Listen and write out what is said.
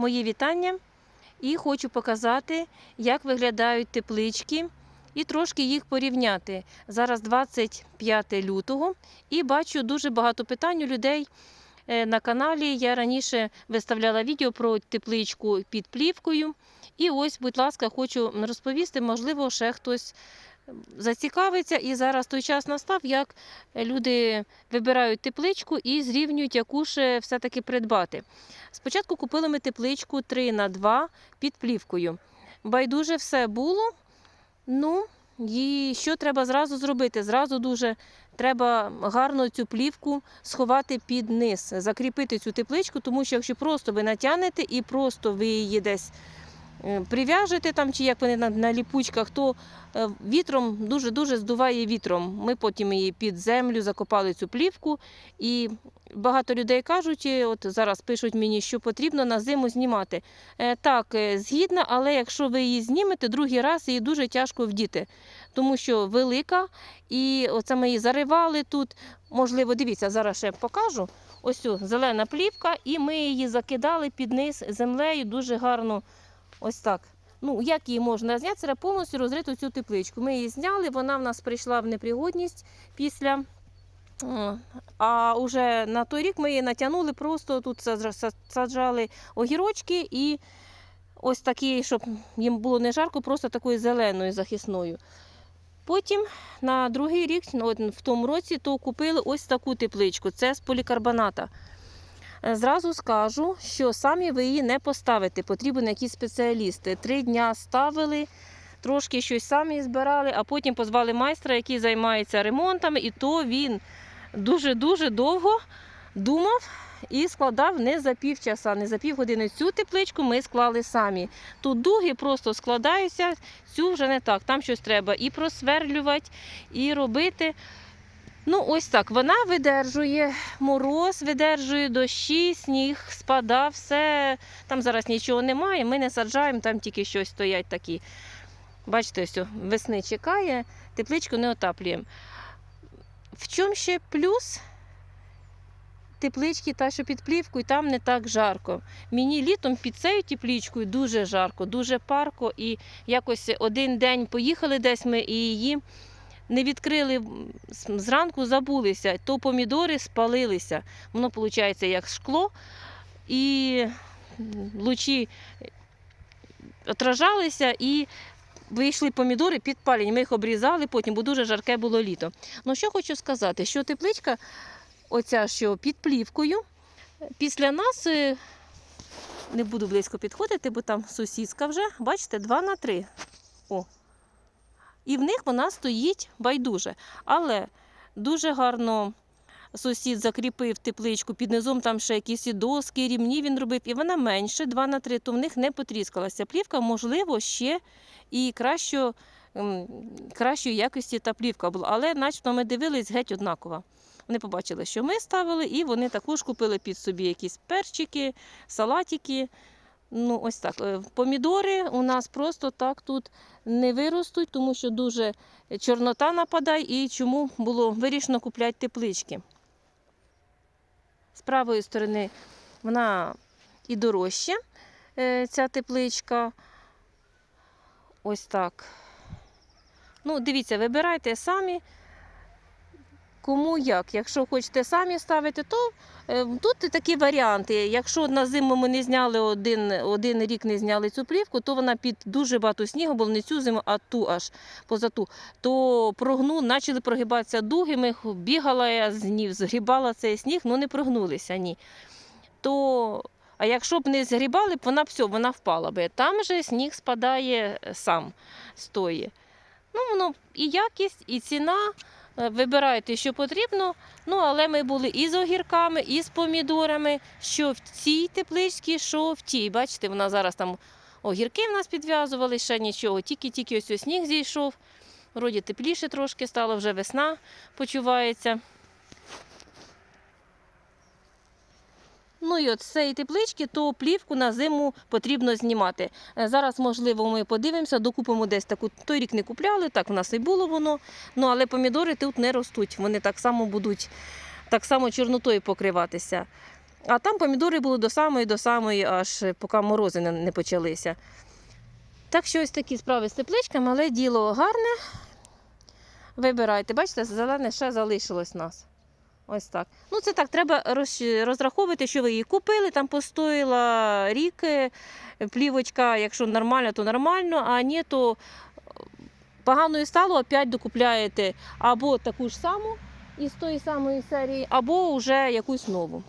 мої вітання і хочу показати, як виглядають теплички і трошки їх порівняти. Зараз 25 лютого і бачу дуже багато питань у людей е, на каналі. Я раніше виставляла відео про тепличку під плівкою. І ось, будь ласка, хочу розповісти, можливо, ще хтось зацікавиться. І зараз той час настав, як люди вибирають тепличку і зрівнюють, яку ж все-таки придбати. Спочатку купили ми тепличку 3 на 2 під плівкою. Байдуже все було. Ну, і що треба зразу зробити? Зразу дуже треба гарно цю плівку сховати під низ, закріпити цю тепличку, тому що якщо просто ви натягнете і просто ви її десь е, прив'яжете там, чи як вони на, на ліпучках, то е, вітром дуже-дуже здуває вітром. Ми потім її під землю закопали цю плівку. І багато людей кажуть, е, от зараз пишуть мені, що потрібно на зиму знімати. Е, Так, е, згідна, але якщо ви її знімете, другий раз її дуже тяжко вдіти, тому що велика, і оце ми її заривали тут. Можливо, дивіться, зараз ще покажу. Ось цю зелена плівка, і ми її закидали під низ землею дуже гарно. Ось так. Ну, як її можна зняти? Треба повністю розрити цю тепличку. Ми її зняли, вона в нас прийшла в непригодність після. А вже на той рік ми її натягнули, просто тут саджали огірочки і ось такі, щоб їм було не жарко, просто такою зеленою захисною. Потім на другий рік, ну, в тому році, то купили ось таку тепличку. Це з полікарбоната. Е, Зразу скажу, що самі ви її не поставите, потрібен якийсь спеціаліст. Три дня ставили, трошки щось самі збирали, а потім позвали майстра, який займається ремонтами, і то він дуже-дуже довго думав і складав не за півчаса, не за півгодини. Цю тепличку ми склали самі. Тут дуги просто складаються, цю вже не так. Там щось треба і просверлювати, і робити. Ну, ось так. Вона видержує мороз, видержує дощі, сніг спада, все. Там зараз нічого немає, ми не саджаємо, там тільки щось стоять такі. Бачите, ось весни чекає, тепличку не отаплюємо. В чому ще плюс? Теплички та, що під плівкою, там не так жарко. Мені літом під цією теплічкою дуже жарко, дуже парко. І якось один день поїхали десь ми і її не відкрили зранку, забулися, то помідори спалилися. Воно виходить як шкло, і лучі отражалися і вийшли помідори підпалені. Ми їх обрізали потім, бо дуже жарке було літо. Ну що хочу сказати, що тепличка, оця що під плівкою, після нас. е, Не буду близько підходити, бо там сусідська вже, бачите, 2 на 3. О, і в них вона стоїть байдуже. Але дуже гарно сусід закріпив тепличку, під низом там ще якісь доски, рівні він робив, і вона менше 2 на 3, то в них не потріскалася плівка, можливо, ще і краще, кращої якості та плівка була. Але начебто ми дивились геть однаково. Вони побачили, що ми ставили, і вони також купили під собі якісь перчики, салатики. Ну, ось так. Е, Помідори у нас просто так тут не виростуть, тому що дуже чорнота нападає і чому було вирішено купляти теплички. З правої сторони вона і дорожча, е, ця тепличка. Ось так. Ну, дивіться, вибирайте самі. Кому як. Якщо хочете самі ставити, то е, тут такі варіанти. Якщо на зиму ми не зняли один, один рік не зняли цю плівку, то вона під дуже багато снігу, бо не цю зиму, а ту аж позату, то прогну, почали прогибатися дуги, ми бігала я з нів, згрібала цей сніг, ну не прогнулися, ні. То, а якщо б не згрібали, вона б все, вона впала би. Там же сніг спадає е, сам, стоїть. Ну, воно і якість, і ціна. Е, Вибирайте, що потрібно. Ну, але ми були і з огірками, і з помідорами, що в цій тепличці, що в тій. Бачите, вона зараз там огірки в нас підв'язували, ще нічого. Тільки-тільки ось ось сніг зійшов. Вроді тепліше трошки стало, вже весна почувається. З цієї теплички, то плівку на зиму потрібно знімати. Е, Зараз, можливо, ми подивимося, докупимо десь таку. Той рік не купляли, так в нас і було воно. Ну, але помідори тут не ростуть. Вони так само будуть так само чорнотою покриватися. А там помідори були до самої, до самої, аж поки морози не, почалися. Так що ось такі справи з тепличками, але діло гарне. Вибирайте, бачите, зелене ще залишилось нас. Ось так. Ну, це так, треба роз- розраховувати, що ви її купили, там постояла рік, е, плівочка, якщо нормально, то нормально, а ні, то погано поганою стало, опять докупляєте або таку ж саму із тої самої серії, або вже якусь нову.